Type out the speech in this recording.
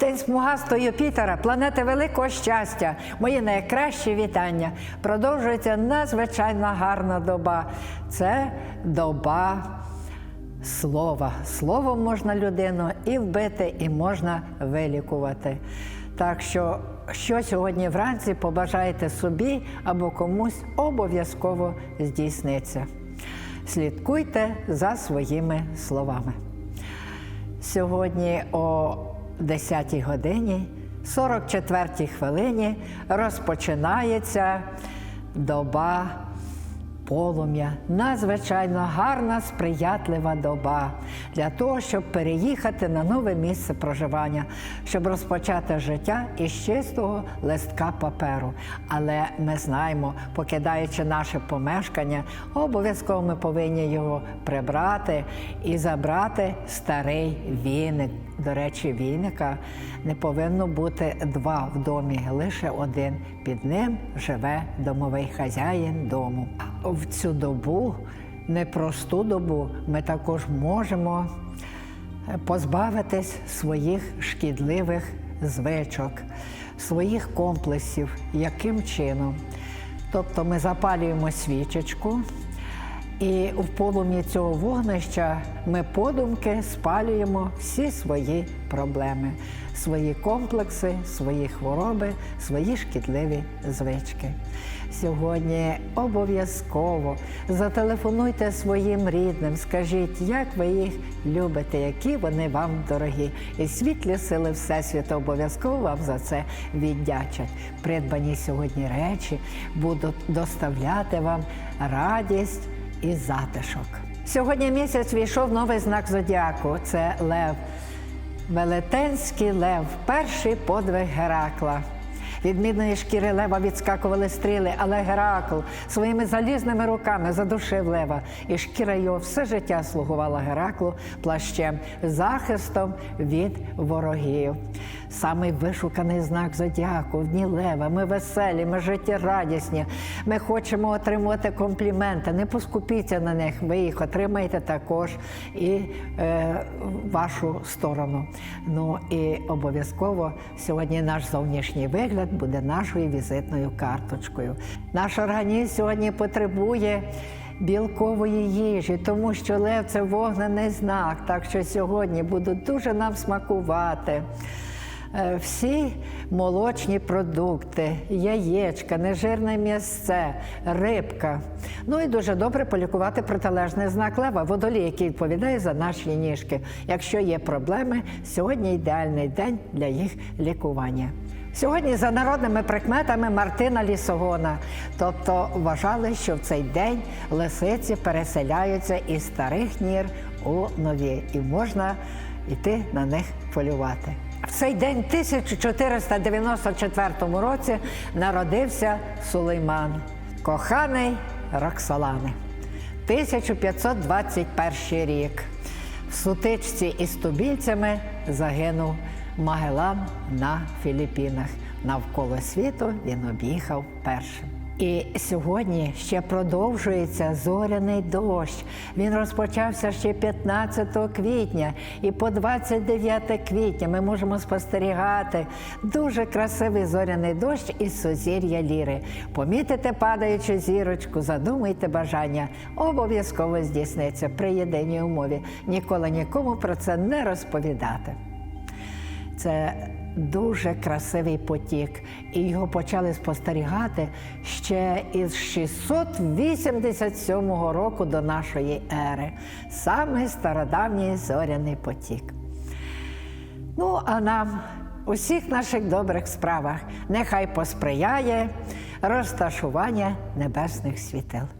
День смугастого Юпітера, планети великого щастя. Мої найкращі вітання. Продовжується надзвичайно гарна доба. Це доба слова. Словом можна людину і вбити, і можна вилікувати. Так що, що сьогодні вранці побажаєте собі або комусь обов'язково здійсниться. Слідкуйте за своїми словами. Сьогодні о 10 годині 44 хвилині розпочинається доба полум'я. Надзвичайно гарна, сприятлива доба для того, щоб переїхати на нове місце проживання, щоб розпочати життя із чистого листка паперу. Але ми знаємо, покидаючи наше помешкання, обов'язково ми повинні його прибрати і забрати старий віник. До речі, віника не повинно бути два в домі, лише один. Під ним живе домовий хазяїн дому. Цю добу, непросту добу, ми також можемо позбавитись своїх шкідливих звичок, своїх комплексів. Яким чином? Тобто ми запалюємо свічечку. І в полум'ї цього вогнища ми подумки спалюємо всі свої проблеми, свої комплекси, свої хвороби, свої шкідливі звички. Сьогодні обов'язково зателефонуйте своїм рідним, скажіть, як ви їх любите, які вони вам дорогі. І світлі сили Всесвіту обов'язково вам за це віддячать. Придбані сьогодні речі будуть доставляти вам радість і затишок. Сьогодні місяць війшов новий знак зодіаку. Це Лев. Велетенський лев, перший подвиг Геракла. Від мідної шкіри лева відскакували стріли, але Геракл своїми залізними руками задушив лева, і шкіра його все життя слугувала Гераклу плащем, захистом від ворогів. Самий вишуканий знак зодіаку в дні лева. Ми веселі, ми життєрадісні, ми хочемо отримувати компліменти. Не поскупіться на них, ви їх отримаєте також і е, вашу сторону. Ну і обов'язково сьогодні наш зовнішній вигляд буде нашою візитною карточкою. Наш організм сьогодні потребує. Білкової їжі, тому що лев це вогнений знак. Так що сьогодні будуть дуже нам смакувати. Е, Всі молочні продукти, яєчка, нежирне м'ясце, рибка. Ну і дуже добре полікувати протилежний знак лева, водолій, який відповідає за наші ніжки. Якщо є проблеми, сьогодні ідеальний день для їх лікування. Сьогодні за народними прикметами Мартина Лісогона, тобто вважали, що в цей день лисиці переселяються із старих нір у нові, і можна йти на них полювати. В цей день, 1494 році, народився Сулейман, коханий Роксолани. 1521 рік. В сутичці із тубільцями загинув Магелан на Філіппінах. Навколо світу він об'їхав першим. І сьогодні ще продовжується зоряний дощ. Він розпочався ще 15 квітня, і по 29 квітня ми можемо спостерігати дуже красивий зоряний дощ із сузір'я ліри. Помітите падаючу зірочку, задумайте бажання, обов'язково здійсниться при єдиній умові. Ніколи нікому про це не розповідати. Це дуже красивий потік, і його почали спостерігати ще із 687 року до нашої ери. Саме стародавній зоряний потік. Ну, а нам у всіх наших добрих справах нехай посприяє розташування небесних світил.